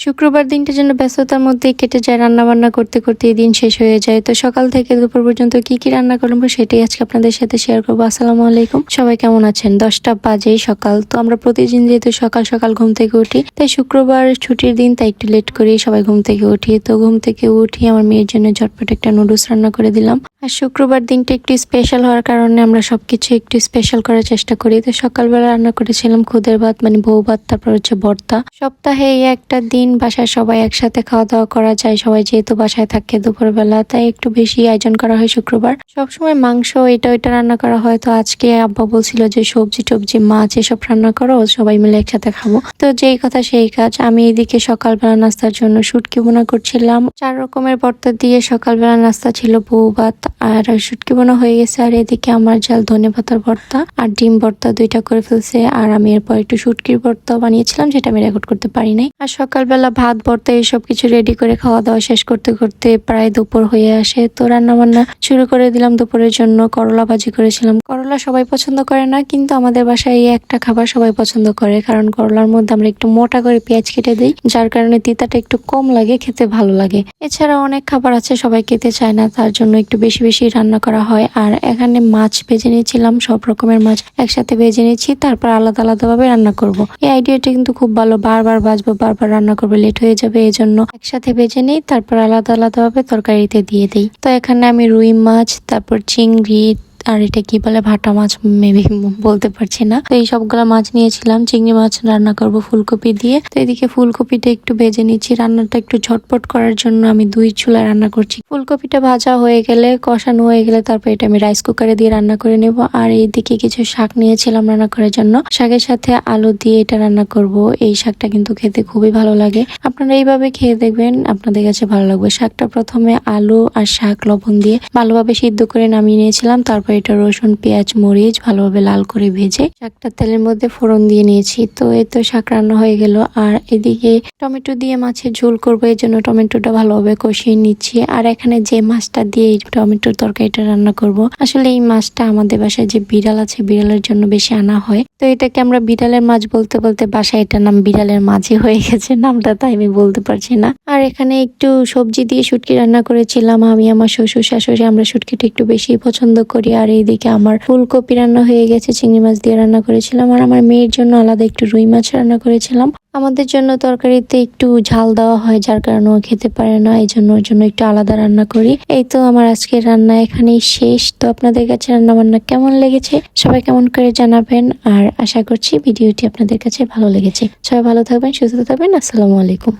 শুক্রবার দিনটা যেন ব্যস্ততার মধ্যে কেটে যায় রান্না বান্না করতে করতে এই দিন শেষ হয়ে যায়। তো সকাল থেকে দুপুর পর্যন্ত কি কি রান্না করব সেটাই আজকে আপনাদের সাথে শেয়ার করব। আসসালামু আলাইকুম। সবাই কেমন আছেন? দশটা বাজেই সকাল। তো আমরা প্রতিদিন যেহেতু সকাল সকাল ঘুম থেকে উঠি, তাই শুক্রবার ছুটির দিন, তাই একটু লেট করেই সবাই ঘুম থেকে উঠি। তো ঘুম থেকে উঠি, আমার মেয়ের জন্য ঝটপট একটা নুডলস রান্না করে দিলাম। আর শুক্রবার দিনটা একটু স্পেশাল হওয়ার কারণে আমরা সবকিছু একটু স্পেশাল করার চেষ্টা করি। তো সকালবেলা রান্না করেছিলাম খুদের ভাত মানে বউ ভাত, তারপর হচ্ছে ভর্তা। সপ্তাহে এই একটা দিন বাসায় সবাই একসাথে খাওয়া দাওয়া করা যায়, সবাই যেহেতু বাসায় থাকে দুপুরবেলা, তাই একটু বেশি আয়োজন করা হয় শুক্রবার। সবসময় মাংস, এটা ওইটা রান্না করা হয়। তো আজকে আব্বা বলছিল যে সবজি টবজি, মাছ এসব রান্না করো, সবাই মিলে একসাথে খাব। তো যেই কথা সেই কাজ, আমি এদিকে সকালবেলা নাস্তার জন্য শুটকি বোনা করছিলাম। চার রকমের ভর্তা দিয়ে সকালবেলা নাস্তা ছিল বউ ভাত আর শুটকি বোনা হয়ে গেছে, আর এদিকে আমার জাল ধনে পাতার ভর্তা আর ডিম ভর্তা দুইটা করে ফেলছে, আর আমি এরপর একটু শুটকির ভর্তা বানিয়েছিলাম, যেটা আমি রেকর্ড করতে পারি নাই। আর সকালবেলা ভাত, ভর্তা এইসব কিছু রেডি করে খাওয়া দাওয়া শেষ করতে করতে প্রায় দুপুর হয়ে আসে। তো রান্না বান্না শুরু করে দিলাম দুপুরের জন্য, করলা ভাজি করেছিলাম। করলা সবাই পছন্দ করে না, কিন্তু আমাদের বাসায় এই একটা খাবার সবাই পছন্দ করে, কারণ করলার মধ্যে আমরা একটু মোটা করে পেঁয়াজ কেটে দিই, যার কারণে তিতাটা একটু কম লাগে, খেতে ভালো লাগে। এছাড়া অনেক খাবার আছে, সবাই খেতে চায় না, তার জন্য একটু বেশি বেশি রান্না করা হয় আর এখানে মাছ ভেজে নিয়েছিলাম, সব রকমের মাছ একসাথে ভেজে নিয়েছি, তারপর আলাদা আলাদা ভাবে রান্না করব। এই আইডিয়াটা কিন্তু খুব ভালো, বারবার বাজবো বারবার রান্না করবে, লেট হয়ে যাবে এই জন্য একসাথে ভেজে নিই, তারপর আলাদা আলাদা ভাবে তরকারিতে দিয়ে দিই তো এখানে আমি রুই মাছ, তারপর চিংড়ি আর এটা কি বলে ভাটা মাছ মেবি বলতে পারছি না। তো এই সবগুলা মাছ নিয়েছিলাম, চিংড়ি মাছ রান্না করব ফুলকপি দিয়ে। তো এদিকে ফুলকপিটা একটু ভেজে নিচ্ছি, রান্নাটা একটু ঝটপট করার জন্য আমি দুই চুলা রান্না করছি। ফুলকপিটা ভাজা হয়ে গেলে, কষানো হয়ে গেলে তারপর এটা আমি রাইস কুকারে দিয়ে রান্না করে নেব। আর এইদিকে কিছু শাক নিয়েছিলাম রান্না করার জন্য। শাকের সাথে আলু দিয়ে এটা রান্না করব। এই শাকটা কিন্তু খেতে খুবই ভালো লাগে। আপনারা এইভাবে খেয়ে দেখবেন, আপনাদের কাছে ভালো লাগবে। শাকটা প্রথমে আলু আর শাক লবণ দিয়ে ভালোভাবে সিদ্ধ করে নামিয়ে নিয়েছিলাম, তারপর এটা রসুন, পেঁয়াজ, মরিচ ভালোভাবে লাল করে ভেজে শাকটা তেলের মধ্যে ফোড়ন দিয়ে নিয়েছি। তো এই তো শাক রান্না হয়ে গেল। আর এদিকে টমেটো দিয়ে মাছের ঝোল করব, এই জন্য টমেটোটা ভালোভাবে কষিয়ে নিচ্ছি। আর এখানে যে মাছটা দিয়ে টমেটোর তরকারিটা রান্না করব, আসলে এই মাছটা আমাদের বাসায় যে বিড়াল আছে, বিড়ালের জন্য বেশি আনা হয়। তো এটাকে আমরা বিড়ালের মাছ বলতে বলতে বাসায়, এটার নাম বিড়ালের মাঝে হয়ে গেছে, নামটা তাই আমি বলতে পারছি না। আর এখানে একটু সবজি দিয়ে শুটকি রান্না করেছিলাম। আমি আমার শ্বশুর শাশুড়ি, আমরা শুটকিটা একটু বেশি পছন্দ করি। আর এইদিকে আমার ফুলকপি রান্না হয়ে গেছে, চিংড়ি মাছ দিয়ে রান্না করেছিলাম আর আমার মেয়ের জন্য আলাদা একটু রুই মাছ রান্না করেছিলাম। আমাদের জন্য তরকারিতে একটু ঝাল দেওয়া হয়, যার কারণে ও খেতে পারে না এই জন্য ওর জন্য একটু আলাদা রান্না করি। এই তো আমার আজকের রান্না এখানেই শেষ। তো আপনাদের কাছে রান্না বান্না কেমন লেগেছে সবাই কেমন করে জানাবেন আর আশা করছি ভিডিওটি আপনাদের কাছে ভালো লেগেছে। সবাই ভালো থাকবেন, সুস্থ থাকবেন, আসসালামু আলাইকুম।